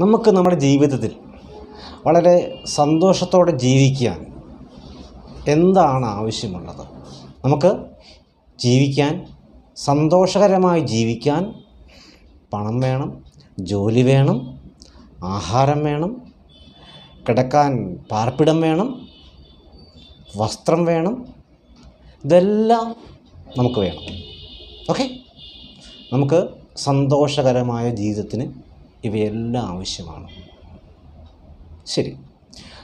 നമുക്ക് നമ്മുടെ ജീവിതത്തിൽ വളരെ സന്തോഷത്തോടെ ജീവിക്കാൻ എന്താണ് ആവശ്യമുള്ളത്? നമുക്ക് ജീവിക്കാൻ സന്തോഷകരമായി ജീവിക്കാൻ പണം വേണം ജോലി വേണം ആഹാരം വേണം കിടക്കാൻ പാർപ്പിടം വേണം വസ്ത്രം വേണം ഇതെല്ലാം നമുക്ക് വേണം. ഓക്കെ നമുക്ക് സന്തോഷകരമായ ജീവിതത്തിന് ഇവയെല്ലാം ആവശ്യമാണ്. ശരി.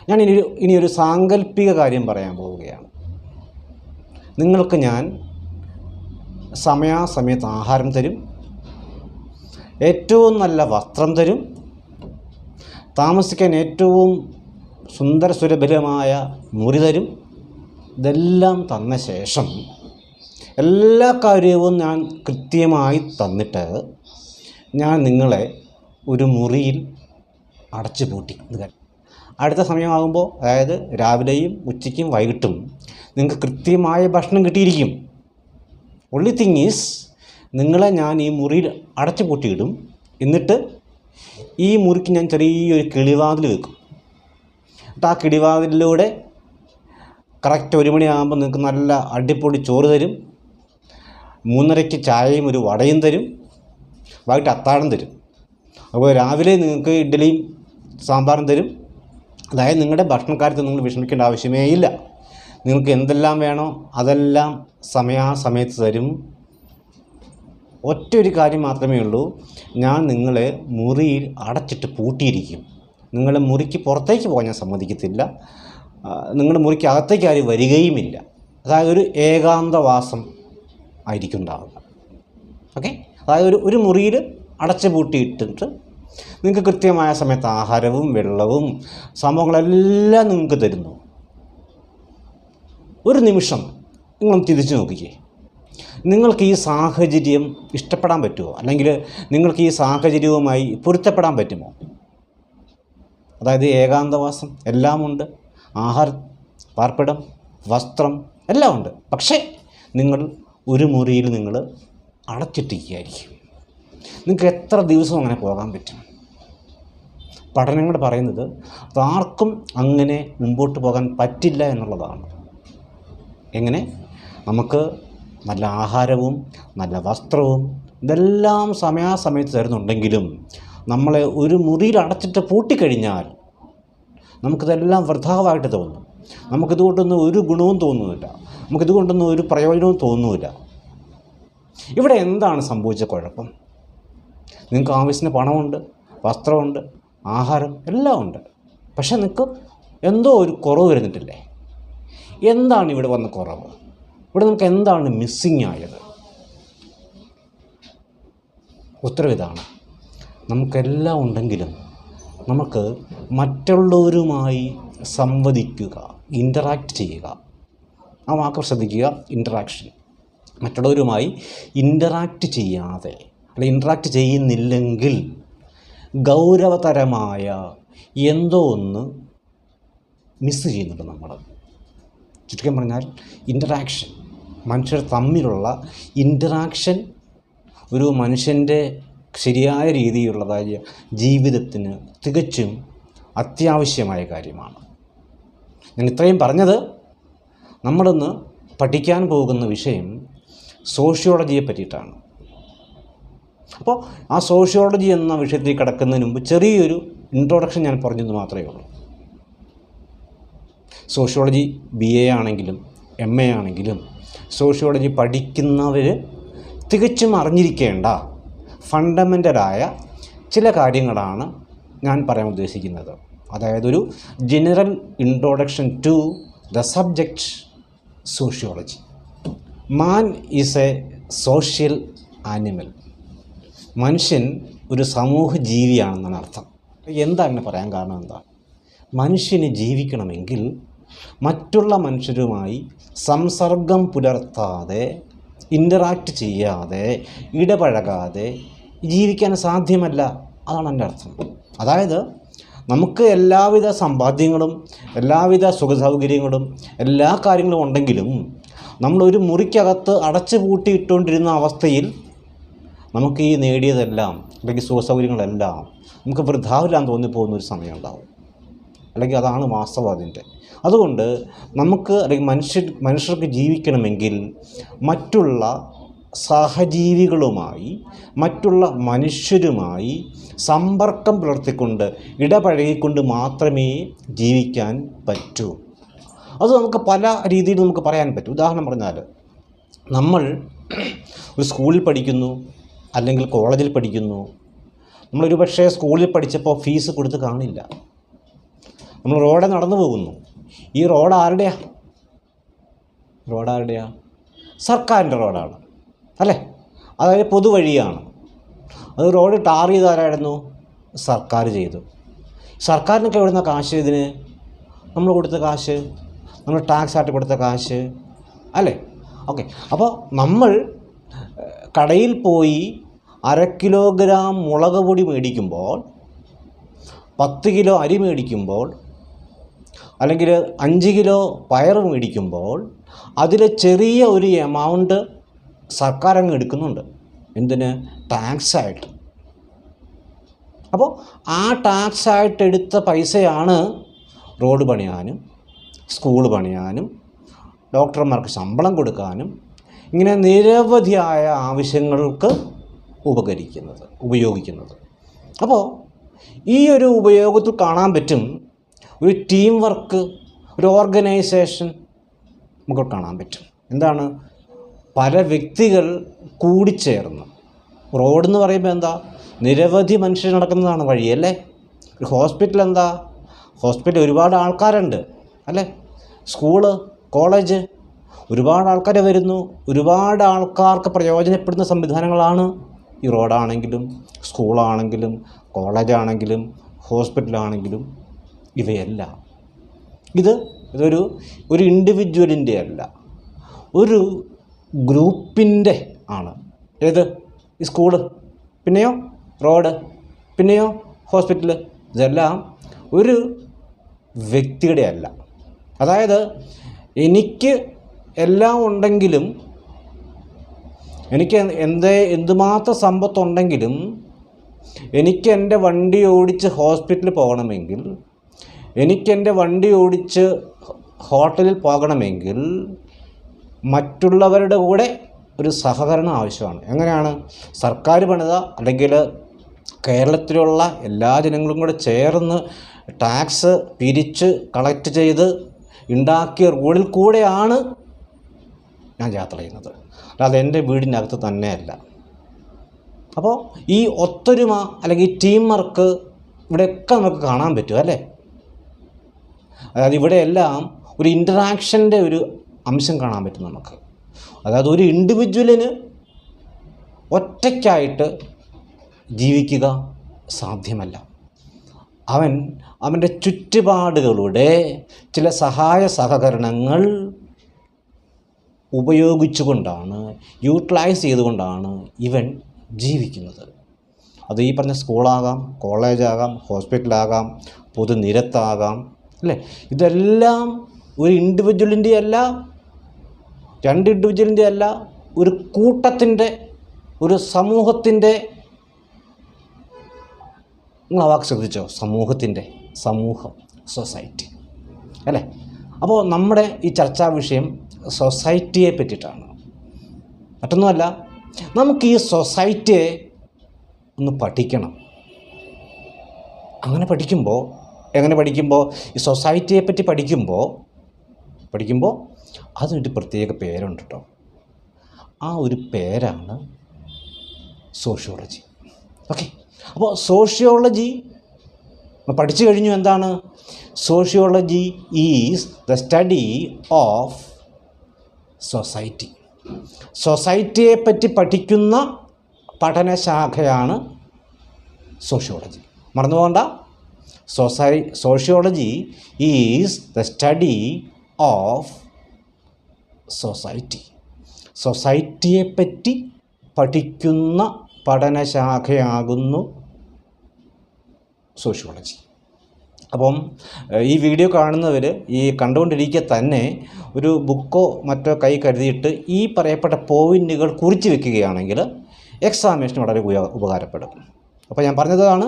ഞാൻ ഇനി ഇനിയൊരു സാങ്കല്പിക കാര്യം പറയാൻ പോവുകയാണ്. നിങ്ങൾക്ക് ഞാൻ സമയാസമയത്ത് ആഹാരം തരും. ഏറ്റവും നല്ല വസ്ത്രം തരും. താമസിക്കാൻ ഏറ്റവും സുന്ദര സുരഭിലമായ മുറി തരും. ഇതെല്ലാം തന്ന ശേഷം എല്ലാ കാര്യവും ഞാൻ കൃത്യമായി തന്നിട്ട് ഞാൻ നിങ്ങളെ ഒരു മുറിയിൽ അടച്ചു പൂട്ടി? അടുത്ത സമയമാകുമ്പോൾ അതായത് രാവിലെയും ഉച്ചയ്ക്കും വൈകിട്ടും നിങ്ങൾക്ക് കൃത്യമായ ഭക്ഷണം കിട്ടിയിരിക്കും. ഒള്ളി തിങ് ഈസ് നിങ്ങളെ ഞാൻ ഈ മുറിയിൽ അടച്ചു പൂട്ടിയിടും. എന്നിട്ട് ഈ മുറിക്ക് ഞാൻ ചെറിയൊരു കിളിവാതിൽ വെക്കും. എന്നിട്ട് ആ കിളിവാതിലൂടെ കറക്റ്റ് ഒരു മണിയാകുമ്പോൾ നിങ്ങൾക്ക് നല്ല അടിപൊളി ചോറ് തരും. മൂന്നരയ്ക്ക് ചായയും ഒരു വടയും തരും. വൈകിട്ട് അത്താഴം തരും. അപ്പോൾ രാവിലെ നിങ്ങൾക്ക് ഇഡ്ഡലിയും സാമ്പാറും തരും. അതായത് നിങ്ങളുടെ ഭക്ഷണക്കാര്യത്തിൽ നിങ്ങൾ വിഷമിക്കേണ്ട ആവശ്യമേ ഇല്ല. നിങ്ങൾക്ക് എന്തെല്ലാം വേണോ അതെല്ലാം സമയാസമയത്ത് തരും. ഒറ്റ ഒരു കാര്യം മാത്രമേ ഉള്ളൂ. ഞാൻ നിങ്ങളെ മുറിയിൽ അടച്ചിട്ട് പൂട്ടിയിരിക്കും. നിങ്ങൾ മുറിക്ക് പുറത്തേക്ക് പോകാൻ ഞാൻ സമ്മതിക്കത്തില്ല. നിങ്ങളുടെ മുറിക്ക് അകത്തേക്ക് ആരും വരികയുമില്ല. അതായത് ഒരു ഏകാന്തവാസം ആയിരിക്കും ഉണ്ടാവുക. ഓക്കെ? അതായത് ഒരു ഒരു മുറിയിൽ അടച്ചു പൂട്ടിയിട്ടിട്ട് നിങ്ങൾക്ക് കൃത്യമായ സമയത്ത് ആഹാരവും വെള്ളവും സംഭവങ്ങളെല്ലാം നിങ്ങൾക്ക് തരുന്നു. ഒരു നിമിഷം നിങ്ങളൊന്ന് തിരിച്ചു നോക്കിക്കേ. നിങ്ങൾക്ക് ഈ സാഹചര്യം ഇഷ്ടപ്പെടാൻ പറ്റുമോ? അല്ലെങ്കിൽ നിങ്ങൾക്ക് ഈ സാഹചര്യവുമായി പൊരുത്തപ്പെടാൻ പറ്റുമോ? അതായത് ഏകാന്തവാസം എല്ലാമുണ്ട് ആഹാരം പാർപ്പിടം വസ്ത്രം എല്ലാം ഉണ്ട്. പക്ഷേ നിങ്ങൾ ഒരു മുറിയിൽ നിങ്ങൾ അടച്ചിട്ടിരിക്കുകയായിരിക്കും. നിങ്ങൾക്ക് എത്ര ദിവസം അങ്ങനെ പോകാൻ പറ്റും? പഠനങ്ങൾ പറയുന്നത് ആർക്കും അങ്ങനെ മുമ്പോട്ട് പോകാൻ പറ്റില്ല എന്നുള്ളതാണ്. എങ്ങനെ? നമുക്ക് നല്ല ആഹാരവും നല്ല വസ്ത്രവും ഇതെല്ലാം സമയാസമയത്ത് തരുന്നുണ്ടെങ്കിലും നമ്മളെ ഒരു മുറിയിൽ അടച്ചിട്ട് പൂട്ടിക്കഴിഞ്ഞാൽ നമുക്കിതെല്ലാം വൃഥാവായിട്ട് തോന്നും. നമുക്കിതുകൊണ്ടൊന്നും ഒരു ഗുണവും തോന്നുന്നില്ല. നമുക്കിതുകൊണ്ടൊന്നും ഒരു പ്രയോജനവും തോന്നുന്നില്ല. ഇവിടെ എന്താണ് സംഭവിച്ച കുഴപ്പം? നിങ്ങൾക്ക് ആവശ്യത്തിന് പണമുണ്ട് വസ്ത്രമുണ്ട് ആഹാരം എല്ലാം ഉണ്ട് പക്ഷെ നിങ്ങൾക്ക് എന്തോ ഒരു കുറവ് വരുന്നിട്ടില്ലേ? എന്താണ് ഇവിടെ വന്ന കുറവ്? ഇവിടെ നമുക്ക് എന്താണ് മിസ്സിങ് ആയത്? ഉത്തരം ഇതാണ്. നമുക്കെല്ലാം ഉണ്ടെങ്കിലും നമുക്ക് മറ്റുള്ളവരുമായി സംവദിക്കുക ഇന്ററാക്ട് ചെയ്യുക. ആ വാക്ക് ശ്രദ്ധിക്കുക ഇന്ററാക്ഷൻ മറ്റുള്ളവരുമായി ഇന്ററാക്ട് ചെയ്യാതെ അല്ല ഇൻട്രാക്ട് ചെയ്യുന്നില്ലെങ്കിൽ ഗൗരവതരമായ എന്തോ ഒന്ന് മിസ് ചെയ്യുന്നുണ്ട് നമ്മൾ ചുരുക്കം പറഞ്ഞാൽ ഇന്ററാക്ഷൻ മനുഷ്യർ തമ്മിലുള്ള ഇന്ററാക്ഷൻ ഒരു മനുഷ്യന്റെ ശരിയായ രീതിയിലുള്ളതായ ജീവിതത്തിന് തികച്ചും അത്യാവശ്യമായ കാര്യമാണ്. ഞാൻ ഇത്രയും പറഞ്ഞത് നമ്മളിന്ന് പഠിക്കാൻ പോകുന്ന വിഷയം സോഷ്യോളജിയെ പറ്റിയിട്ടാണ്. അപ്പോൾ ആ സോഷ്യോളജി എന്ന വിഷയത്തിൽ കിടക്കുന്നതിന് മുമ്പ് ചെറിയൊരു ഇൻട്രൊഡക്ഷൻ ഞാൻ പറഞ്ഞത് മാത്രമേ ഉള്ളൂ. സോഷ്യോളജി ബി എ ആണെങ്കിലും എം എ ആണെങ്കിലും സോഷ്യോളജി പഠിക്കുന്നവർ തികച്ചും അറിഞ്ഞിരിക്കേണ്ട ഫണ്ടമെന്റലായ ചില കാര്യങ്ങളാണ് ഞാൻ പറയാൻ ഉദ്ദേശിക്കുന്നത്. അതായത് ഒരു general introduction to the subject sociology man is a social animal മനുഷ്യൻ ഒരു സമൂഹ ജീവിയാണെന്നാണ് അർത്ഥം. എന്താ അങ്ങനെ പറയാൻ കാരണം എന്താ? മനുഷ്യന് ജീവിക്കണമെങ്കിൽ മറ്റുള്ള മനുഷ്യരുമായി സംസർഗം പുലർത്താതെ ഇന്ററാക്റ്റ് ചെയ്യാതെ ഇടപഴകാതെ ജീവിക്കാൻ സാധ്യമല്ല. അതാണ് എന്റെ അർത്ഥം. അതായത് നമുക്ക് എല്ലാവിധ സമ്പാദ്യങ്ങളും എല്ലാവിധ സുഖസൗകര്യങ്ങളും എല്ലാ കാര്യങ്ങളും ഉണ്ടെങ്കിലും നമ്മളൊരു മുറിക്കകത്ത് അടച്ചു പൂട്ടിയിട്ടുകൊണ്ടിരുന്ന അവസ്ഥയിൽ നമുക്ക് ഈ നേടിയതെല്ലാം അല്ലെങ്കിൽ സുഖസൗകര്യങ്ങളെല്ലാം നമുക്ക് വൃദ്ധാവില്ലാൻ തോന്നിപ്പോകുന്ന ഒരു സമയം ഉണ്ടാവും അല്ലെങ്കിൽ അതാണ് വാസ്തവം അതുകൊണ്ട് നമുക്ക് അല്ലെങ്കിൽ മനുഷ്യർ മനുഷ്യർക്ക് ജീവിക്കണമെങ്കിൽ മറ്റുള്ള സഹജീവികളുമായി മറ്റുള്ള മനുഷ്യരുമായി സമ്പർക്കം പുലർത്തിക്കൊണ്ട് ഇടപഴകിക്കൊണ്ട് മാത്രമേ ജീവിക്കാൻ പറ്റൂ. അത് നമുക്ക് പല രീതിയിൽ നമുക്ക് പറയാൻ പറ്റും. ഉദാഹരണം പറഞ്ഞാൽ നമ്മൾ ഒരു സ്കൂളിൽ പഠിക്കുന്നു. അല്ലെങ്കിൽ കോളേജിൽ പഠിക്കുന്നു. നമ്മളൊരു പക്ഷേ സ്കൂളിൽ പഠിച്ചപ്പോൾ ഫീസ് കൊടുത്ത് കാണില്ല. നമ്മൾ റോഡ് നടന്നു പോകുന്നു. ഈ റോഡ് ആരുടെയാ? റോഡ് ആരുടെയാ? സർക്കാരിന്റെ റോഡാണ്. അല്ലേ? അതായത് പൊതുവഴിയാണ്. അത് റോഡ് ടാർ ചെയ്ത് ആരായിരുന്നു? സർക്കാർ ചെയ്തു. സർക്കാരിനൊക്കെ എവിടുന്ന കാശ് ഇതിന്? നമ്മൾ കൊടുത്ത കാശ്? നമ്മൾ ടാക്സ് ആയിട്ട് കൊടുത്ത കാശ്? അല്ലേ? ഓക്കെ. അപ്പോൾ നമ്മൾ കടയിൽ പോയി അര കിലോഗ്രാം മുളക് പൊടി മേടിക്കുമ്പോൾ പത്ത് കിലോ അരി മേടിക്കുമ്പോൾ അല്ലെങ്കിൽ അഞ്ച് കിലോ പയർ മേടിക്കുമ്പോൾ അതിൽ ചെറിയ ഒരു എമൗണ്ട് സർക്കാർ അങ്ങ് എടുക്കുന്നുണ്ട്. എന്തിന്? ടാക്സായിട്ട് അപ്പോൾ ആ ടാക്സ് ആയിട്ട് എടുത്ത പൈസയാണ് റോഡ് പണിയാനും സ്കൂൾ പണിയാനും ഡോക്ടർമാർക്ക് ശമ്പളം കൊടുക്കാനും ഇങ്ങനെ നിരവധിയായ ആവശ്യങ്ങൾക്ക് ഉപകരിക്കുന്നത് ഉപയോഗിക്കുന്നത്. അപ്പോൾ ഈ ഒരു ഉപയോഗത്തിൽ കാണാൻ പറ്റും ഒരു ടീം വർക്ക് ഒരു ഓർഗനൈസേഷൻ നമുക്ക് കാണാൻ പറ്റും. എന്താണ്? പല വ്യക്തികൾ കൂടിച്ചേർന്ന്. റോഡ് എന്ന് പറയുമ്പോൾ എന്താ? നിരവധി മനുഷ്യർ നടക്കുന്നതാണ് വഴി അല്ലേ? ഒരു ഹോസ്പിറ്റൽ എന്താ? ഹോസ്പിറ്റൽ ഒരുപാട് ആൾക്കാരുണ്ട് അല്ലേ? സ്കൂൾ കോളേജ് ഒരുപാട് ആൾക്കാർ വരുന്നു ഒരുപാട് ആൾക്കാർക്ക് പ്രയോജനപ്പെടുന്ന സംവിധാനങ്ങളാണ് ഈ റോഡാണെങ്കിലും സ്കൂളാണെങ്കിലും കോളേജാണെങ്കിലും ഹോസ്പിറ്റലാണെങ്കിലും ഇവയെല്ലാം. ഇത് ഇതൊരു ഒരു ഇൻഡിവിജ്വലിന്റെ അല്ല ഒരു ഗ്രൂപ്പിന്റെ ആണ്. ഏത്? ഈ സ്കൂൾ പിന്നെയോ റോഡ് പിന്നെയോ ഹോസ്പിറ്റൽ ഇതെല്ലാം ഒരു വ്യക്തിയുടെ അല്ല. അതായത് എനിക്ക് എല്ലാം ഉണ്ടെങ്കിലും എനിക്ക് എന്ത് എന്തുമാത്രം സമ്പത്തുണ്ടെങ്കിലും എനിക്ക് എന്റെ വണ്ടി ഓടിച്ച് ഹോസ്പിറ്റലിൽ പോകണമെങ്കിൽ എനിക്ക് എന്റെ വണ്ടി ഓടിച്ച് ഹോട്ടലിൽ പോകണമെങ്കിൽ മറ്റുള്ളവരുടെ കൂടെ ഒരു സഹകരണം ആവശ്യമാണ്. എങ്ങനെയാണ്? സർക്കാർ പണിത അല്ലെങ്കിൽ കേരളത്തിലുള്ള എല്ലാ ജനങ്ങളും കൂടെ ചേർന്ന് ടാക്സ് പിരിച്ച് കളക്ട് ചെയ്ത് ഉണ്ടാക്കിയ റോഡിൽ കൂടെയാണ് ഞാൻ യാത്ര ചെയ്യുന്നത്. അല്ലാതെ എന്റെ വീടിനകത്ത് തന്നെയല്ല. അപ്പോൾ ഈ ഒത്തൊരുമ അല്ലെങ്കിൽ ടീം വർക്ക് ഇവിടെയൊക്കെ നമുക്ക് കാണാൻ പറ്റും അല്ലേ? അതായത് ഇവിടെയെല്ലാം ഒരു ഇന്ററാക്ഷന്റെ ഒരു അംശം കാണാൻ പറ്റും നമുക്ക്. അതായത് ഒരു ഇൻഡിവിജ്വലിന് ഒറ്റയ്ക്കായിട്ട് ജീവിക്കുക സാധ്യമല്ല. അവൻ അവന്റെ ചുറ്റുപാടുകളുടെ ചില സഹായ സഹകരണങ്ങൾ ഉപയോഗിച്ചുകൊണ്ടാണ് യൂട്ടിലൈസ് ചെയ്തുകൊണ്ടാണ് ഇവൻ ജീവിക്കുന്നത്. അത് ഈ പറഞ്ഞ സ്കൂളാകാം കോളേജാകാം ഹോസ്പിറ്റലാകാം പൊതുനിരത്താകാം അല്ലേ? ഇതെല്ലാം ഒരു ഇൻഡിവിജ്വലിന്റെ അല്ല രണ്ട് ഇൻഡിവിജ്വലിന്റെ അല്ല ഒരു കൂട്ടത്തിന്റെ ഒരു സമൂഹത്തിന്റെ. നിങ്ങൾ ആ വാക്ക് ശ്രദ്ധിച്ചോ? സമൂഹത്തിന്റെ സമൂഹം സൊസൈറ്റി അല്ലേ? അപ്പോൾ നമ്മുടെ ഈ ചർച്ചാ വിഷയം സൊസൈറ്റിയെ പറ്റിയിട്ടാണ് മറ്റൊന്നുമല്ല നമുക്ക് ഈ സൊസൈറ്റിയെ ഒന്ന് പഠിക്കണം. അങ്ങനെ പഠിക്കുമ്പോൾ എങ്ങനെ പഠിക്കുമ്പോൾ? ഈ സൊസൈറ്റിയെ പറ്റി പഠിക്കുമ്പോൾ പഠിക്കുമ്പോൾ അതിനൊരു പ്രത്യേക പേരുണ്ട് കേട്ടോ ആ ഒരു പേരാണ് സോഷ്യോളജി. ഓക്കെ അപ്പോൾ സോഷ്യോളജി പഠിച്ചു കഴിഞ്ഞു എന്താണ്? Sociology is the study of society സൊസൈറ്റിയെപ്പറ്റി പഠിക്കുന്ന പഠനശാഖയാണ് സോഷ്യോളജി മറന്നു പോകണ്ട സൊസൈ sociology is the study of society സൊസൈറ്റിയെപ്പറ്റി പഠിക്കുന്ന പഠനശാഖയാകുന്നു സോഷ്യോളജി അപ്പം ഈ വീഡിയോ കാണുന്നവർ ഈ കണ്ടുകൊണ്ടിരിക്കുക തന്നെ ഒരു ബുക്കോ മറ്റോ കൈ കരുതിയിട്ട് ഈ പറയപ്പെട്ട പോയിന്റുകൾ കുറിച്ച് വെക്കുകയാണെങ്കിൽ എക്സാമിനേഷൻ വളരെ ഉപകാരപ്പെടും. അപ്പോൾ ഞാൻ പറഞ്ഞതാണ്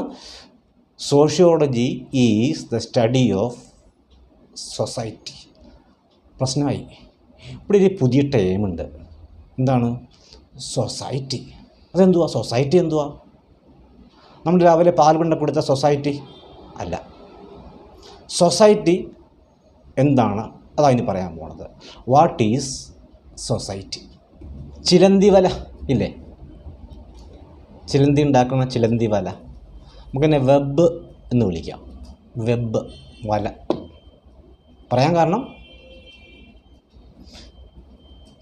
sociology is the study of society പ്രശ്നമായി. ഇവിടെ ഒരു പുതിയ ടേമുണ്ട് എന്താണ്? സൊസൈറ്റി അതെന്തുവാ? സൊസൈറ്റി എന്തുവാ? നമ്മൾ രാവിലെ പാൽ കൊണ്ട കൊടുത്ത സൊസൈറ്റി അല്ല. സൊസൈറ്റി എന്താണ്? അതതിന് പറയാൻ പോണത്. വാട്ട് ഈസ് സൊസൈറ്റി ചിലന്തി വല ഇല്ലേ? ചിലന്തി ഉണ്ടാക്കുന്ന ചിലന്തി വല നമുക്കെന്നെ വെബ് എന്ന് വിളിക്കാം. വെബ് വല. പറയാൻ കാരണം?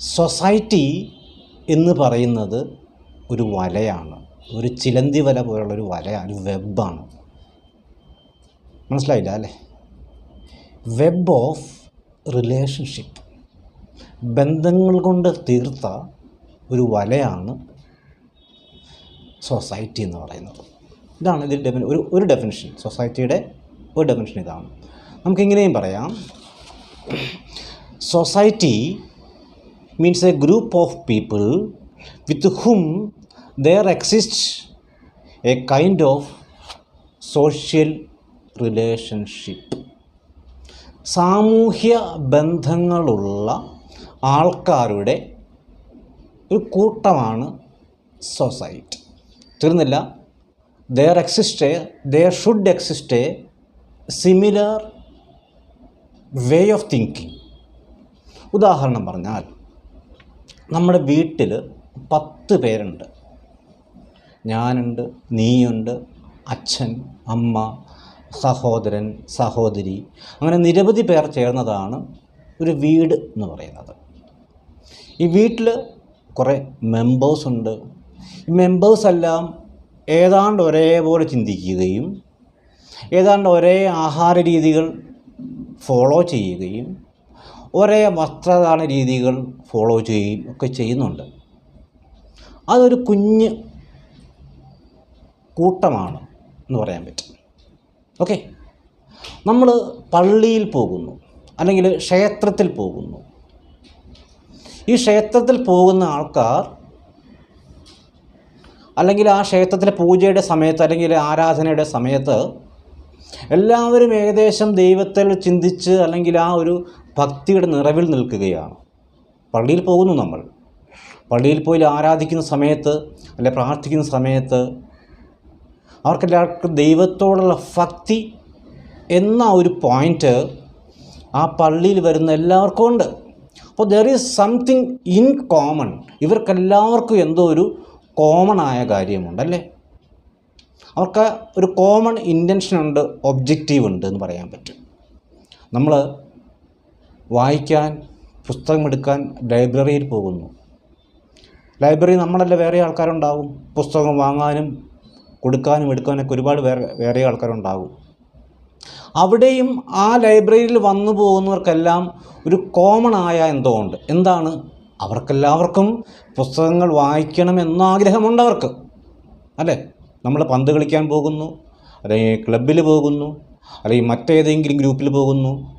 സൊസൈറ്റി എന്ന് പറയുന്നത് ഒരു വലയാണ്. ഒരു ചിലന്തി വല പോലുള്ളൊരു വലയാണ് ഒരു വെബാണ് മനസ്സിലായില്ല അല്ലേ? വെബ് ഓഫ് റിലേഷൻഷിപ്പ് ബന്ധങ്ങൾ കൊണ്ട് തീർത്ത ഒരു വലയാണ് സൊസൈറ്റി എന്ന് പറയുന്നത്. ഇതാണ് ഇതിൽ ഡെഫിനി ഒരു ഒരു ഡെഫിനിഷൻ സൊസൈറ്റിയുടെ ഒരു ഡെഫിനിഷൻ ഇതാണ്. നമുക്കിങ്ങനെയും പറയാം. Society means a group of people with hmm there exist a kind of social relationship. സാമൂഹ്യ ബന്ധങ്ങളുള്ള ആൾക്കാരുടെ ഒരു കൂട്ടമാണ് സൊസൈറ്റി തീർന്നില്ല there exist there should exist a similar way of thinking ഉദാഹരണം പറഞ്ഞാൽ നമ്മുടെ വീട്ടിൽ പത്ത് പേരുണ്ട്. ഞാനുണ്ട് നീയുണ്ട് അച്ഛൻ അമ്മ സഹോദരൻ സഹോദരി അങ്ങനെ നിരവധി പേർ ചേർന്നതാണ് ഒരു വീട് എന്ന് പറയുന്നത്. ഈ വീട്ടിൽ കുറേ മെമ്പേഴ്സ് ഉണ്ട്. ഈ മെമ്പേഴ്സെല്ലാം ഏതാണ്ട് ഒരേപോലെ ചിന്തിക്കുകയും ഏതാണ്ട് ഒരേ ആഹാര രീതികൾ ഫോളോ ചെയ്യുകയും ഒരേ വസ്ത്രധാരണ രീതികൾ ഫോളോ ചെയ്യുകയും ഒക്കെ ചെയ്യുന്നുണ്ട്. അതൊരു കുഞ്ഞ് കൂട്ടമാണ് എന്ന് പറയാൻ പറ്റും. ഓക്കെ. നമ്മൾ പള്ളിയിൽ പോകുന്നു അല്ലെങ്കിൽ ക്ഷേത്രത്തിൽ പോകുന്നു. ഈ ക്ഷേത്രത്തിൽ പോകുന്ന ആൾക്കാർ അല്ലെങ്കിൽ ആ ക്ഷേത്രത്തിലെ പൂജയുടെ സമയത്ത് അല്ലെങ്കിൽ ആരാധനയുടെ സമയത്ത് എല്ലാവരും ഏകദേശം ദൈവത്തിൽ ചിന്തിച്ച് അല്ലെങ്കിൽ ആ ഒരു ഭക്തിയുടെ നിറവിൽ നിൽക്കുകയാണ്. പള്ളിയിൽ പോകുന്നു നമ്മൾ. പള്ളിയിൽ പോയി ആരാധിക്കുന്ന സമയത്ത് അല്ലെ പ്രാർത്ഥിക്കുന്ന സമയത്ത് അവർക്കെല്ലാവർക്കും ദൈവത്തോടുള്ള ഭക്തി എന്ന ഒരു പോയിന്റ് ആ പള്ളിയിൽ വരുന്ന എല്ലാവർക്കും ഉണ്ട്. അപ്പോൾ there is something in common ഇവർക്കെല്ലാവർക്കും എന്തോ ഒരു കോമൺ ആയ കാര്യമുണ്ട് അല്ലേ? അവർക്ക് ഒരു കോമൺ ഇന്റൻഷൻ ഉണ്ട് ഒബ്ജക്റ്റീവ് ഉണ്ട് എന്ന് പറയാൻ പറ്റും. നമ്മൾ വായിക്കാൻ പുസ്തകം എടുക്കാൻ ലൈബ്രറിയിൽ പോകുന്നു. ലൈബ്രറി നമ്മളല്ല വേറെ ആൾക്കാരുണ്ടാകും പുസ്തകം വാങ്ങാനും കൊടുക്കാനും എടുക്കാനൊക്കെ ഒരുപാട് വേറെ വേറെ ആൾക്കാരുണ്ടാകും. അവിടെയും ആ ലൈബ്രറിയിൽ വന്നു പോകുന്നവർക്കെല്ലാം ഒരു കോമൺ ആയ എന്തോ ഉണ്ട്. എന്താണ്? അവർക്കെല്ലാവർക്കും പുസ്തകങ്ങൾ വായിക്കണം എന്ന ആഗ്രഹമുണ്ട് അവർക്ക്. അല്ലേ? നമ്മൾ പന്ത് കളിക്കാൻ പോകുന്നു അല്ലെങ്കിൽ ക്ലബിൽ പോകുന്നു അല്ലെങ്കിൽ മറ്റേതെങ്കിലും ഗ്രൂപ്പിൽ പോകുന്നു.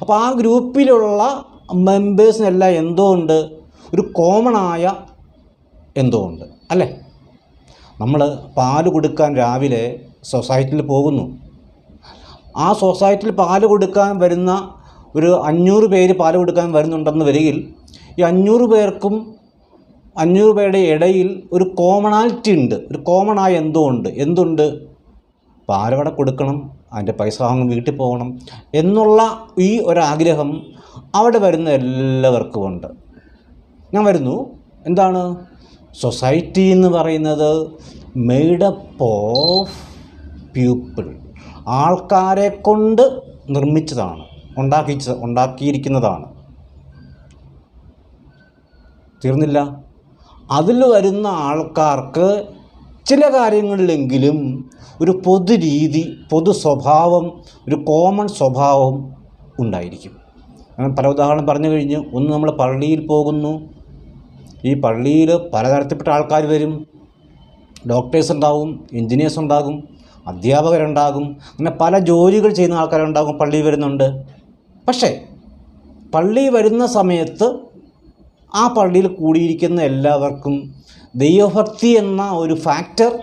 അപ്പോൾ ആ ഗ്രൂപ്പിലുള്ള മെമ്പേഴ്സിനെല്ലാം എന്തോ ഉണ്ട്? ഒരു കോമണായ എന്തോ ഉണ്ട്. അല്ലേ? നമ്മൾ പാൽ കൊടുക്കാൻ രാവിലെ സൊസൈറ്റിയിൽ പോകുന്നു. ആ സൊസൈറ്റിയിൽ പാൽ കൊടുക്കാൻ വരുന്ന ഒരു അഞ്ഞൂറ് പേര് പാൽ കൊടുക്കാൻ വരുന്നുണ്ടെന്ന് വരികിൽ ഈ അഞ്ഞൂറ് പേർക്കും അഞ്ഞൂറ് പേരുടെ ഇടയിൽ ഒരു കോമണാലിറ്റി ഉണ്ട്. ഒരു കോമണായ എന്തോ ഉണ്ട് എന്തുണ്ട് പാലവട കൊടുക്കണം അതിന്റെ പൈസ വാങ്ങും വീട്ടിൽ പോകണം എന്നുള്ള ഈ ഒരാഗ്രഹം അവിടെ വരുന്ന എല്ലാവർക്കും ഉണ്ട്. ഞാൻ വരുന്നു. എന്താണ്? സൊസൈറ്റി എന്ന് പറയുന്നത് മെയ്ഡപ്പ് ഓഫ് പീപ്പിൾ ആൾക്കാരെ കൊണ്ട് നിർമ്മിച്ചതാണ് ഉണ്ടാക്കി ഉണ്ടാക്കിയിരിക്കുന്നതാണ്. തീർന്നില്ല. അതിൽ വരുന്ന ആൾക്കാർക്ക് ചില കാര്യങ്ങളിലെങ്കിലും ഒരു പൊതു രീതി പൊതു സ്വഭാവം ഒരു കോമൺ സ്വഭാവം ഉണ്ടായിരിക്കും. പല ഉദാഹരണം പറഞ്ഞു കഴിഞ്ഞു. ഒന്ന് നമ്മൾ പള്ളിയിൽ പോകുന്നു ഈ പള്ളിയിൽ പലതരത്തിൽപ്പെട്ട ആൾക്കാർ വരും. ഡോക്ടേഴ്സ് ഉണ്ടാകും എൻജിനീയേഴ്സ് ഉണ്ടാകും അധ്യാപകരുണ്ടാകും അങ്ങനെ പല ജോലികൾ ചെയ്യുന്ന ആൾക്കാരുണ്ടാകും പള്ളിയിൽ വരുന്നുണ്ട്. പക്ഷേ പള്ളി വരുന്ന സമയത്ത് ആ പള്ളിയിൽ കൂടിയിരിക്കുന്ന എല്ലാവർക്കും ദൈവഭക്തി എന്ന ഒരു factor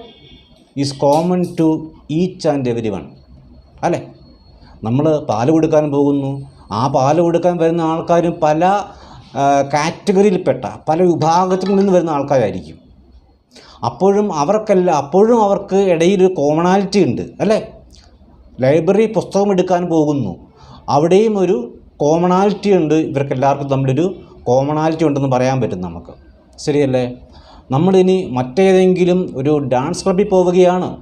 is common to each and every one അല്ലേ? നമ്മൾ പാൽ കൊടുക്കാൻ പോകുന്നു. ആ പാൽ കൊടുക്കാൻ വരുന്ന ആൾക്കാരും പല കാറ്റഗറിയിൽപ്പെട്ട പല വിഭാഗത്തിൽ നിന്ന് വരുന്ന ആൾക്കാരായിരിക്കും. അപ്പോഴും അവർക്കല്ല അപ്പോഴും അവർക്ക് ഇടയിൽ കോമണാലിറ്റി ഉണ്ട് അല്ലേ? ലൈബ്രറി പുസ്തകം എടുക്കാൻ പോകുന്നു. അവിടെയും ഒരു കോമണാലിറ്റി ഉണ്ട്. ഇവർക്കെല്ലാവർക്കും തമ്മിലൊരു കോമണാലിറ്റി ഉണ്ടെന്ന് പറയാൻ പറ്റും നമുക്ക്. ശരിയല്ലേ? നമ്മളിനി മറ്റേതെങ്കിലും ഒരു ഡാൻസ് ക്ലബിൽ പോവുകയാണ്.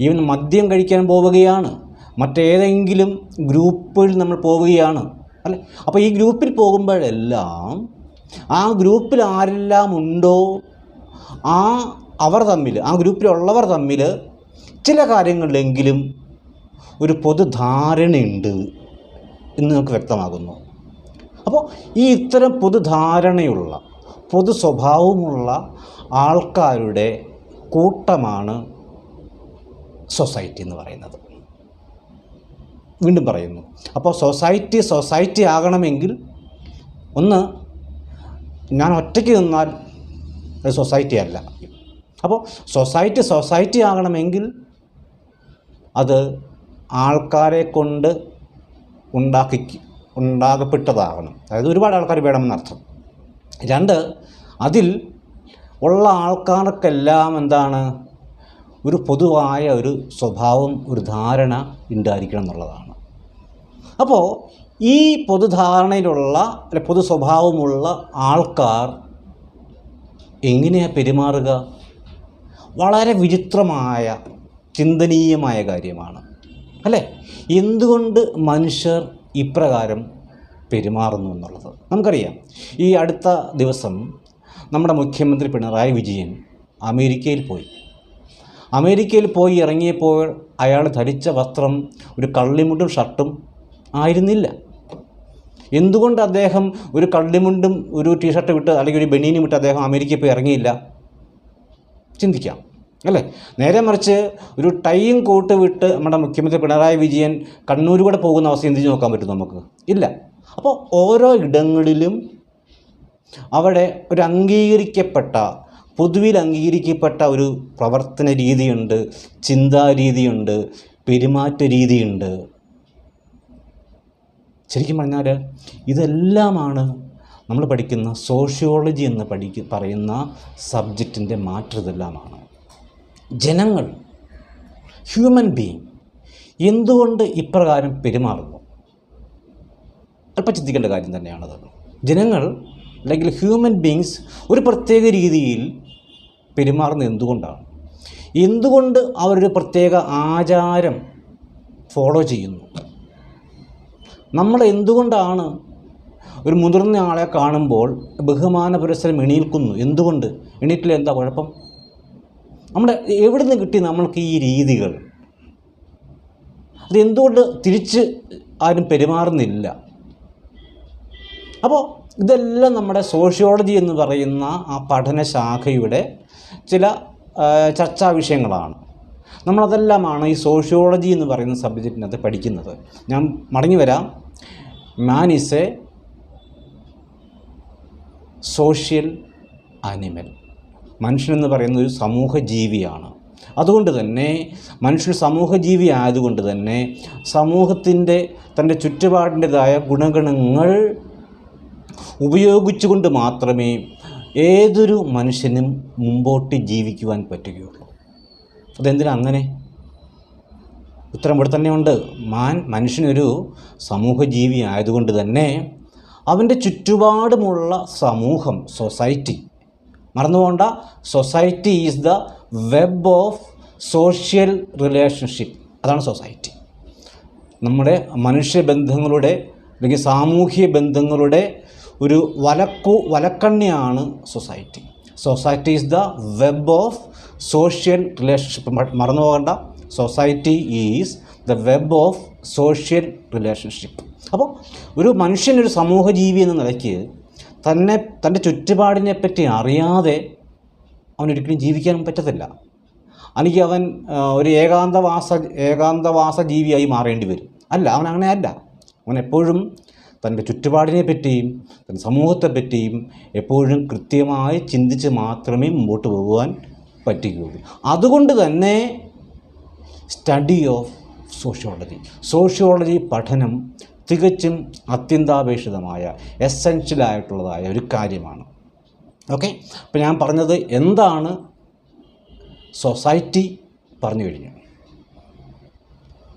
ഈവൻ മദ്യം കഴിക്കാൻ പോവുകയാണ്. മറ്റേതെങ്കിലും ഗ്രൂപ്പിൽ നമ്മൾ പോവുകയാണ്. അല്ലേ? അപ്പോൾ ഈ ഗ്രൂപ്പിൽ പോകുമ്പോഴെല്ലാം ആ ഗ്രൂപ്പിൽ ആരെല്ലാം ഉണ്ടോ ആ അവർ തമ്മിൽ ആ ഗ്രൂപ്പിലുള്ളവർ തമ്മിൽ ചില കാര്യങ്ങളിലെങ്കിലും ഒരു പൊതുധാരണയുണ്ട് എന്ന് നമുക്ക് വ്യക്തമാകുന്നു. അപ്പോൾ ഈ ഇത്തരം പൊതുധാരണയുള്ള പൊതു സ്വഭാവമുള്ള ആൾക്കാരുടെ കൂട്ടമാണ് സൊസൈറ്റി എന്ന് പറയുന്നത്. വീണ്ടും പറയുന്നു. അപ്പോൾ സൊസൈറ്റി സൊസൈറ്റി ആകണമെങ്കിൽ ഒന്ന് ഞാൻ ഒറ്റയ്ക്ക് നിന്നാൽ അത് സൊസൈറ്റി അല്ല. അപ്പോൾ സൊസൈറ്റി സൊസൈറ്റി ആകണമെങ്കിൽ അത് ആൾക്കാരെ കൊണ്ട് ഉണ്ടാക്കി ഉണ്ടാകപ്പെട്ടതാകണം. അതായത് ഒരുപാട് ആൾക്കാർ വേണമെന്നർത്ഥം രണ്ട് അതിൽ ഉള്ള ആൾക്കാർക്കെല്ലാം എന്താണ്? ഒരു പൊതുവായ ഒരു സ്വഭാവം ഒരു ധാരണ ഉണ്ടായിരിക്കണം എന്നുള്ളതാണ്. അപ്പോൾ ഈ പൊതുധാരണയിലുള്ള അല്ലെ പൊതു സ്വഭാവമുള്ള ആൾക്കാർ എങ്ങനെയാണ് പെരുമാറുക? വളരെ വിചിത്രമായ ചിന്തനീയമായ കാര്യമാണ്. അല്ലേ? എന്തുകൊണ്ട് മനുഷ്യർ ഇപ്രകാരം പെരുമാറുന്നു എന്നുള്ളത്? നമുക്കറിയാം. ഈ അടുത്ത ദിവസം നമ്മുടെ മുഖ്യമന്ത്രി പിണറായി വിജയൻ അമേരിക്കയിൽ പോയി. അമേരിക്കയിൽ പോയി ഇറങ്ങിയപ്പോൾ അയാൾ ധരിച്ച വസ്ത്രം ഒരു കള്ളിമുട്ടും ഷർട്ടും ആയിരുന്നില്ല. എന്തുകൊണ്ട് അദ്ദേഹം ഒരു കള്ളിമുണ്ടും ഒരു ടീഷർട്ട് വിട്ട് അല്ലെങ്കിൽ ഒരു ബനീനും വിട്ട് അദ്ദേഹം അമേരിക്കയിൽ പോയി ഇറങ്ങിയില്ല? ചിന്തിക്കാം അല്ലേ? നേരെ മറിച്ച് ഒരു ടൈയും കോട്ട് വിട്ട് നമ്മുടെ മുഖ്യമന്ത്രി പിണറായി വിജയൻ കണ്ണൂർ കൂടെ പോകുന്ന അവസ്ഥ എന്തിച്ച് നോക്കാൻ പറ്റും നമുക്ക്? ഇല്ല. അപ്പോൾ ഓരോ ഇടങ്ങളിലും അവിടെ ഒരു അംഗീകരിക്കപ്പെട്ട പൊതുവിൽ അംഗീകരിക്കപ്പെട്ട ഒരു പ്രവർത്തന രീതിയുണ്ട് ചിന്താരീതിയുണ്ട് പെരുമാറ്റ രീതിയുണ്ട്. ശരിക്കും പറഞ്ഞാൽ ഇതെല്ലാമാണ് നമ്മൾ പഠിക്കുന്ന സോഷ്യോളജി എന്ന് പഠിക്ക പറയുന്ന സബ്ജക്റ്റിന്റെ മാറ്റതെല്ലാമാണ്. ജനങ്ങൾ ഹ്യൂമൻ ബീങ് എന്തുകൊണ്ട് ഇപ്രകാരം പെരുമാറുന്നു? അല്പം ചിന്തിക്കേണ്ട കാര്യം തന്നെയാണത്. ജനങ്ങൾ അല്ലെങ്കിൽ ഹ്യൂമൻ ബീങ്സ് ഒരു പ്രത്യേക രീതിയിൽ പെരുമാറുന്നത് എന്തുകൊണ്ടാണ്? എന്തുകൊണ്ട് അവരൊരു പ്രത്യേക ആചാരം ഫോളോ ചെയ്യുന്നു? നമ്മൾ എന്തുകൊണ്ടാണ് ഒരു മുതിർന്ന ആളെ കാണുമ്പോൾ ബഹുമാന പുരസ്സരം എണീൽക്കുന്നു? എന്തുകൊണ്ട്? എണീറ്റിൽ എന്താ കുഴപ്പം? നമ്മുടെ എവിടെ നിന്ന് കിട്ടി നമ്മൾക്ക് ഈ രീതികൾ? അതെന്തുകൊണ്ട് തിരിച്ച് ആരും പെരുമാറുന്നില്ല? അപ്പോൾ ഇതെല്ലാം നമ്മുടെ സോഷ്യോളജി എന്ന് പറയുന്ന ആ പഠനശാഖയുടെ ചില ചർച്ചാ വിഷയങ്ങളാണ് നമ്മളതെല്ലാമാണ് ഈ സോഷ്യോളജി എന്ന് പറയുന്ന സബ്ജക്റ്റിനകത്ത് പഠിക്കുന്നത്. ഞാൻ മടങ്ങി വരാം. Man is a social animal മനുഷ്യനെന്ന് പറയുന്ന ഒരു സമൂഹ ജീവിയാണ് അതുകൊണ്ട് തന്നെ മനുഷ്യൻ സമൂഹ ജീവി ആയതുകൊണ്ട് തന്നെ സമൂഹത്തിന്റെ തന്റെ ചുറ്റുപാടിന്റെതായ ഗുണഗണങ്ങൾ ഉപയോഗിച്ചുകൊണ്ട് മാത്രമേ ഏതൊരു മനുഷ്യനും മുമ്പോട്ട് ജീവിക്കുവാൻ പറ്റുകയുള്ളൂ. അതെന്തിനാ അങ്ങനെ? ഉത്തരം ഇവിടെ തന്നെയുണ്ട് മാൻ മനുഷ്യനൊരു സമൂഹജീവി ആയതുകൊണ്ട് തന്നെ അവന്റെ ചുറ്റുപാടുമുള്ള സമൂഹം society മറന്നുപോണ്ട society is the web of social relationship. അതാണ് സൊസൈറ്റി. നമ്മുടെ മനുഷ്യബന്ധങ്ങളുടെ അല്ലെങ്കിൽ സാമൂഹ്യ ബന്ധങ്ങളുടെ ഒരു വലക്കു വലക്കണ്ണിയാണ് society. Society is the web of social relationship മറന്നു പോകേണ്ട. Society is the web of social relationship അപ്പോൾ ഒരു മനുഷ്യനൊരു സമൂഹ ജീവി എന്ന നിലയ്ക്ക് തന്നെ തന്റെ ചുറ്റുപാടിനെ പറ്റി അറിയാതെ അവനൊരിക്കലും ജീവിക്കാൻ പറ്റത്തില്ല. അല്ലെങ്കിൽ അവൻ ഒരു ഏകാന്തവാസ ഏകാന്തവാസ ജീവിയായി മാറേണ്ടി വരും. അല്ല അവൻ അങ്ങനെ അല്ല അവൻ എപ്പോഴും തന്റെ ചുറ്റുപാടിനെ പറ്റിയും തന്റെ സമൂഹത്തെ പറ്റിയും എപ്പോഴും കൃത്യമായി ചിന്തിച്ച് മാത്രമേ മുമ്പോട്ട് പോകുവാൻ പറ്റുകയുള്ളൂ. അതുകൊണ്ട് തന്നെ സ്റ്റഡി ഓഫ് സോഷ്യോളജി സോഷ്യോളജി പഠനം തികച്ചും അത്യന്താപേക്ഷിതമായ എസെൻഷ്യലായിട്ടുള്ളതായ ഒരു കാര്യമാണ്. ഓക്കെ അപ്പോൾ ഞാൻ പറഞ്ഞത് എന്താണ് സൊസൈറ്റി പറഞ്ഞു കഴിഞ്ഞു.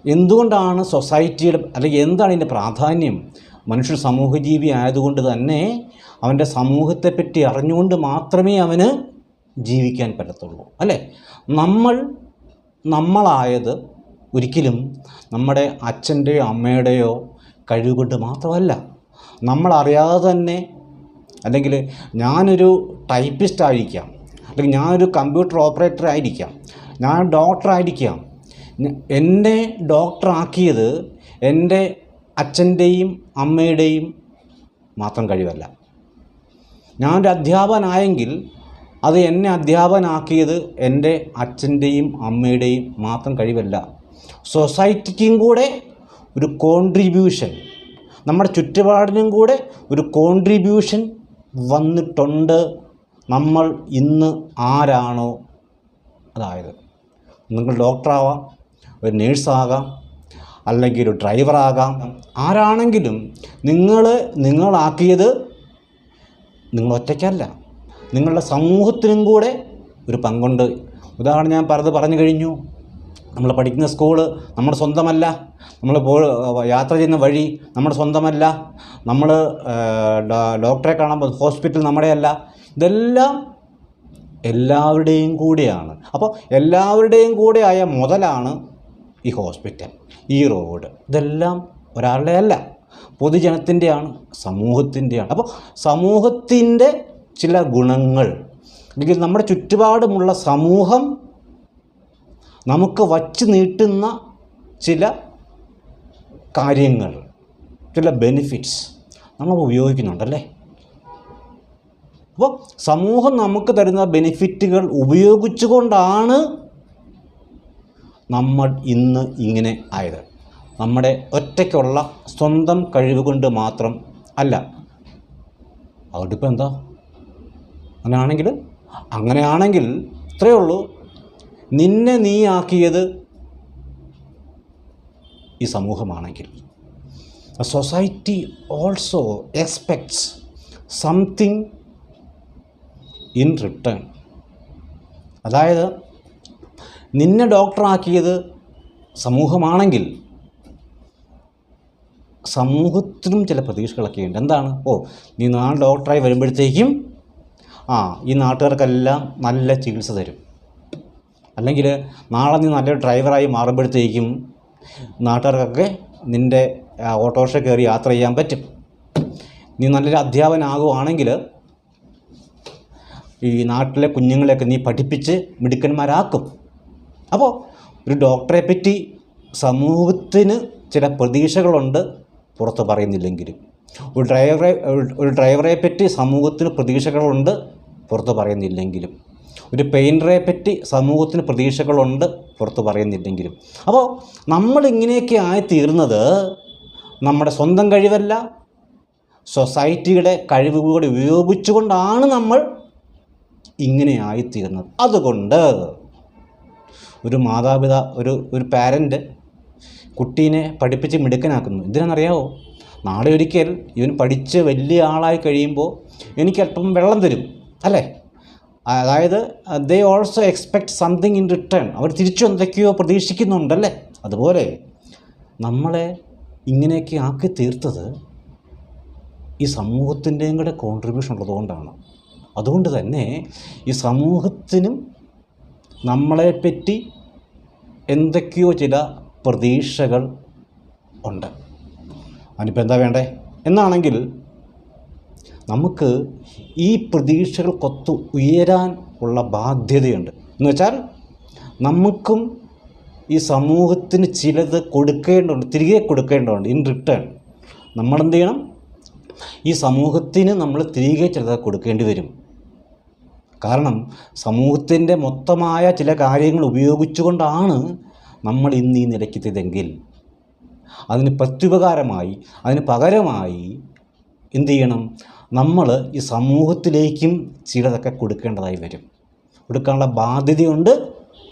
എന്തുകൊണ്ടാണ് സൊസൈറ്റിയുടെ അല്ലെങ്കിൽ എന്താണ് ഇതിന്റെ പ്രാധാന്യം? മനുഷ്യൻ സമൂഹജീവി ആയതുകൊണ്ട് തന്നെ അവന്റെ സമൂഹത്തെപ്പറ്റി അറിഞ്ഞുകൊണ്ട് മാത്രമേ അവന് ജീവിക്കാൻ പറ്റത്തുള്ളൂ അല്ലേ? നമ്മൾ നമ്മളായത് ഒരിക്കലും നമ്മുടെ അച്ഛന്റെയോ അമ്മയുടെയോ കഴിവ് കൊണ്ട് മാത്രമല്ല നമ്മളറിയാതെ തന്നെ അല്ലെങ്കിൽ ഞാനൊരു ടൈപ്പിസ്റ്റ് ആയിരിക്കാം അല്ലെങ്കിൽ ഞാനൊരു കമ്പ്യൂട്ടർ ഓപ്പറേറ്റർ ആയിരിക്കാം ഞാൻ ഡോക്ടർ ആയിരിക്കാം എന്നെ ഡോക്ടറാക്കിയത് എന്റെ അച്ഛന്റെയും അമ്മയുടെയും മാത്രം കഴിവല്ല. ഞാനൊരു അധ്യാപകനായെങ്കിൽ അത് എന്നെ അധ്യാപകനാക്കിയത് എന്റെ അച്ഛന്റെയും അമ്മയുടെയും മാത്രം കഴിവല്ല. സൊസൈറ്റിക്കും കൂടെ ഒരു കോൺട്രിബ്യൂഷൻ നമ്മുടെ ചുറ്റുപാടിനും കൂടെ ഒരു കോൺട്രിബ്യൂഷൻ വന്നിട്ടുണ്ട് നമ്മൾ ഇന്ന് ആരാണോ. അതായത് നിങ്ങൾ ഡോക്ടറാവാം ഒരു നേഴ്സാകാം അല്ലെങ്കിൽ ഒരു ഡ്രൈവറാകാം ആരാണെങ്കിലും നിങ്ങൾ നിങ്ങളാക്കിയത് നിങ്ങൾ ഒറ്റയ്ക്കല്ല. നിങ്ങളുടെ സമൂഹത്തിനും കൂടെ ഒരു പങ്കുണ്ട്. ഉദാഹരണം ഞാൻ പറഞ്ഞത് പറഞ്ഞു കഴിഞ്ഞു. നമ്മൾ പഠിക്കുന്ന സ്കൂൾ നമ്മുടെ സ്വന്തമല്ല. നമ്മൾ യാത്ര ചെയ്യുന്ന വഴി നമ്മുടെ സ്വന്തമല്ല. നമ്മൾ ഡോക്ടറെ കാണുമ്പോൾ ഹോസ്പിറ്റൽ നമ്മുടെയല്ല ഇതെല്ലാം എല്ലാവരുടെയും കൂടെയാണ്. അപ്പോൾ എല്ലാവരുടെയും കൂടെ ആയ മുതലാണ് ഈ ഹോസ്പിറ്റൽ ഈ റോഡ് ഇതെല്ലാം ഒരാളുടെ അല്ല പൊതുജനത്തിന്റെയാണ് സമൂഹത്തിന്റെയാണ്. അപ്പോൾ സമൂഹത്തിന്റെ ചില ഗുണങ്ങൾ അല്ലെങ്കിൽ നമ്മുടെ ചുറ്റുപാടുമുള്ള സമൂഹം നമുക്ക് വച്ച് നീട്ടുന്ന ചില കാര്യങ്ങൾ ചില ബെനിഫിറ്റ്സ് നമ്മൾ ഉപയോഗിക്കുന്നുണ്ടല്ലേ? അപ്പോൾ സമൂഹം നമുക്ക് തരുന്ന ബെനിഫിറ്റുകൾ ഉപയോഗിച്ചുകൊണ്ടാണ് നമ്മൾ ഇന്ന് ഇങ്ങനെ ആയത്. നമ്മുടെ ഒറ്റയ്ക്കുള്ള സ്വന്തം കഴിവ് കൊണ്ട് മാത്രം അല്ല. അതുകൊണ്ടിപ്പോൾ എന്താ? അങ്ങനെയാണെങ്കിൽ അങ്ങനെയാണെങ്കിൽ ഇത്രയേ ഉള്ളൂ. നിന്നെ നീ ആക്കിയത് ഈ സമൂഹമാണെങ്കിൽ. Society also expects something in return അതായത് നിന്നെ ഡോക്ടറാക്കിയത് സമൂഹമാണെങ്കിൽ സമൂഹത്തിനും ചില പ്രതീക്ഷകളൊക്കെ ഉണ്ട്. എന്താണ്? ഓ നീ നാളെ ഡോക്ടറായി വരുമ്പോഴത്തേക്കും ആ ഈ നാട്ടുകാർക്കെല്ലാം നല്ല ചികിത്സ തരും. അല്ലെങ്കിൽ നാളെ നീ നല്ലൊരു ഡ്രൈവറായി മാറുമ്പോഴത്തേക്കും നാട്ടുകാർക്കൊക്കെ നിന്റെ ഓട്ടോറിക്ഷ കയറി യാത്ര ചെയ്യാൻ പറ്റും. നീ നല്ലൊരു അധ്യാപകനാകുവാണെങ്കിൽ ഈ നാട്ടിലെ കുഞ്ഞുങ്ങളെയൊക്കെ നീ പഠിപ്പിച്ച് മിടുക്കന്മാരാക്കും. അപ്പോൾ ഒരു ഡോക്ടറെ പറ്റി സമൂഹത്തിന് ചില പ്രതീക്ഷകളുണ്ട് പുറത്ത് പറയുന്നില്ലെങ്കിലും. ഒരു ഡ്രൈവറെ ഒരു ഡ്രൈവറെ പറ്റി സമൂഹത്തിന് പ്രതീക്ഷകളുണ്ട് പുറത്ത് പറയുന്നില്ലെങ്കിലും. ഒരു പെയിന്ററെ പറ്റി സമൂഹത്തിന് പ്രതീക്ഷകളുണ്ട് പുറത്ത് പറയുന്നില്ലെങ്കിലും. അപ്പോൾ നമ്മളിങ്ങനെയൊക്കെ ആയിത്തീർന്നത് നമ്മുടെ സ്വന്തം കഴിവല്ല സൊസൈറ്റിയുടെ കഴിവ് കൂടി ഉപയോഗിച്ചുകൊണ്ടാണ് നമ്മൾ ഇങ്ങനെ ആയിത്തീർന്നത് അതുകൊണ്ട് ഒരു മാതാപിതാ ഒരു ഒരു പാരന്റ് കുട്ടീനെ പഠിപ്പിച്ച് മിടുക്കനാക്കുന്നു. ഇതിനെന്നറിയാവോ? നാളെ ഒരിക്കൽ ഇവൻ പഠിച്ച് വലിയ ആളായി കഴിയുമ്പോൾ എനിക്ക് അല്പം വെള്ളം തരും അല്ലേ? അതായത് they also expect something in return അവർ തിരിച്ചു എന്തൊക്കെയോ പ്രതീക്ഷിക്കുന്നുണ്ടല്ലേ? അതുപോലെ നമ്മളെ ഇങ്ങനെയൊക്കെ ആക്കി തീർത്തത് ഈ സമൂഹത്തിന്റെയും കൂടെ കോൺട്രിബ്യൂഷൻ ഉള്ളതുകൊണ്ടാണ് അതുകൊണ്ട് തന്നെ ഈ സമൂഹത്തിനും നമ്മളെപ്പറ്റി എന്തൊക്കെയോ ചില പ്രതീക്ഷകൾ ഉണ്ട്. അതിനിപ്പോൾ എന്താ വേണ്ടേ? എന്നാണെങ്കിൽ നമുക്ക് ഈ പ്രതീക്ഷകൾക്കൊത്ത് ഉയരാൻ ഉള്ള ബാധ്യതയുണ്ട്. എന്ന് വെച്ചാൽ നമുക്കും ഈ സമൂഹത്തിന് ചിലത് കൊടുക്കേണ്ടതുണ്ട് തിരികെ കൊടുക്കേണ്ടതുണ്ട് ഇൻ റിട്ടേൺ നമ്മളെന്ത് ചെയ്യണം? ഈ സമൂഹത്തിന് നമ്മൾ തിരികെ ചിലത് കൊടുക്കേണ്ടി വരും. കാരണം സമൂഹത്തിന്റെ മൊത്തമായ ചില കാര്യങ്ങൾ ഉപയോഗിച്ചുകൊണ്ടാണ് നമ്മൾ ഇന്ന് ഈ നിലയ്ക്കെത്തിയതെങ്കിൽ അതിന് പ്രത്യുപകാരമായി അതിന് പകരമായി എന്തു ചെയ്യണം? നമ്മൾ ഈ സമൂഹത്തിലേക്കും ചിലതൊക്കെ കൊടുക്കേണ്ടതായി വരും. കൊടുക്കാനുള്ള ബാധ്യതയുണ്ട്.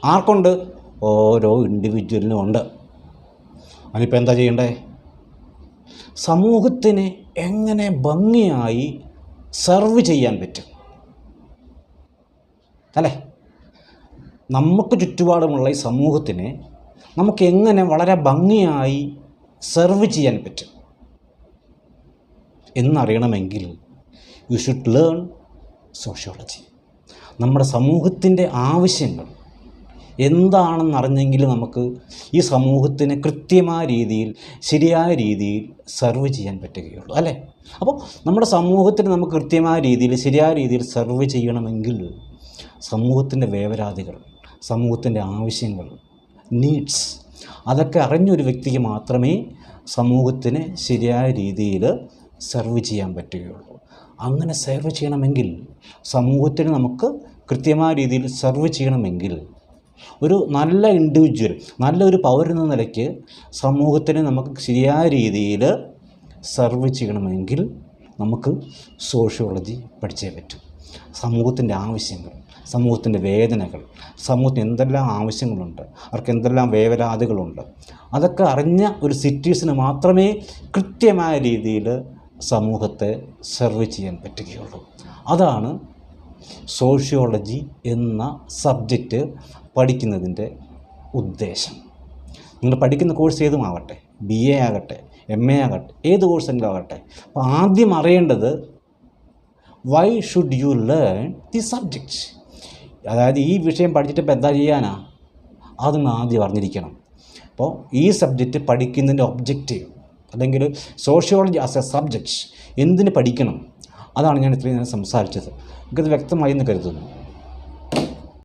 ആർക്കുണ്ട്? ഓരോ ഇൻഡിവിജ്വലിനും ഉണ്ട്. അതിനിപ്പോൾ എന്താ ചെയ്യണ്ടേ? സമൂഹത്തിന് എങ്ങനെ ഭംഗിയായി സെർവ് ചെയ്യാൻ പറ്റും? അല്ലേ? നമുക്ക് ചുറ്റുപാടുമുള്ള ഈ സമൂഹത്തിന് നമുക്ക് എങ്ങനെ വളരെ ഭംഗിയായി സെർവ് ചെയ്യാൻ പറ്റും? എന്നറിയണമെങ്കിൽ യു ഷുഡ് ലേൺ സോഷ്യോളജി നമ്മുടെ സമൂഹത്തിന്റെ ആവശ്യങ്ങൾ എന്താണെന്ന് അറിഞ്ഞെങ്കിൽ നമുക്ക് ഈ സമൂഹത്തിന് കൃത്യമായ രീതിയിൽ ശരിയായ രീതിയിൽ സെർവ് ചെയ്യാൻ പറ്റുകയുള്ളൂ അല്ലേ? അപ്പോൾ നമ്മുടെ സമൂഹത്തിന് നമുക്ക് കൃത്യമായ രീതിയിൽ ശരിയായ രീതിയിൽ സെർവ് ചെയ്യണമെങ്കിൽ സമൂഹത്തിന്റെ വേവരാതികൾ സമൂഹത്തിന്റെ ആവശ്യങ്ങൾ നീഡ്സ് അതൊക്കെ അറിഞ്ഞൊരു വ്യക്തിക്ക് മാത്രമേ സമൂഹത്തിന് ശരിയായ രീതിയിൽ സെർവ് ചെയ്യാൻ പറ്റുകയുള്ളൂ. അങ്ങനെ സെർവ് ചെയ്യണമെങ്കിൽ സമൂഹത്തിന് നമുക്ക് കൃത്യമായ രീതിയിൽ സെർവ് ചെയ്യണമെങ്കിൽ ഒരു നല്ല ഇൻഡിവിജ്വൽ നല്ലൊരു പൗരൻ എന്ന നിലയ്ക്ക് സമൂഹത്തിന് നമുക്ക് ശരിയായ രീതിയിൽ സെർവ് ചെയ്യണമെങ്കിൽ നമുക്ക് സോഷ്യോളജി പഠിച്ചേ പറ്റും. സമൂഹത്തിന്റെ ആവശ്യങ്ങൾ സമൂഹത്തിന്റെ വേദനകൾ സമൂഹത്തിന് എന്തെല്ലാം ആവശ്യങ്ങളുണ്ട് അവർക്ക് എന്തെല്ലാം വേവലാതികളുണ്ട് അതൊക്കെ അറിഞ്ഞ ഒരു സിറ്റീസിന് മാത്രമേ കൃത്യമായ രീതിയിൽ സമൂഹത്തെ സെർവ് ചെയ്യാൻ പറ്റുകയുള്ളൂ. അതാണ് സോഷ്യോളജി എന്ന സബ്ജക്റ്റ് പഠിക്കുന്നതിന്റെ ഉദ്ദേശം. നിങ്ങൾ പഠിക്കുന്ന കോഴ്സ് ഏതുമാവട്ടെ ബി എ ആകട്ടെ എം എ ആകട്ടെ ഏത് കോഴ്സെങ്കിലും ആകട്ടെ അപ്പോൾ ആദ്യം അറിയേണ്ടത് why should you learn the subject അതായത് ഈ വിഷയം പഠിച്ചിട്ട് ഇപ്പോൾ എന്താ ചെയ്യാനാ? അതൊന്ന് ആദ്യം അറിഞ്ഞിരിക്കണം. അപ്പോൾ ഈ സബ്ജക്റ്റ് പഠിക്കുന്നതിന്റെ ഒബ്ജക്റ്റീവ് അല്ലെങ്കിൽ സോഷ്യോളജി ആസ് എ സബ്ജക്റ്റ് എന്തിന് പഠിക്കണം? അതാണ് ഞാൻ ഇത്രയും നേരം സംസാരിച്ചത്. എനിക്കത് വ്യക്തമായി എന്ന് കരുതുന്നു.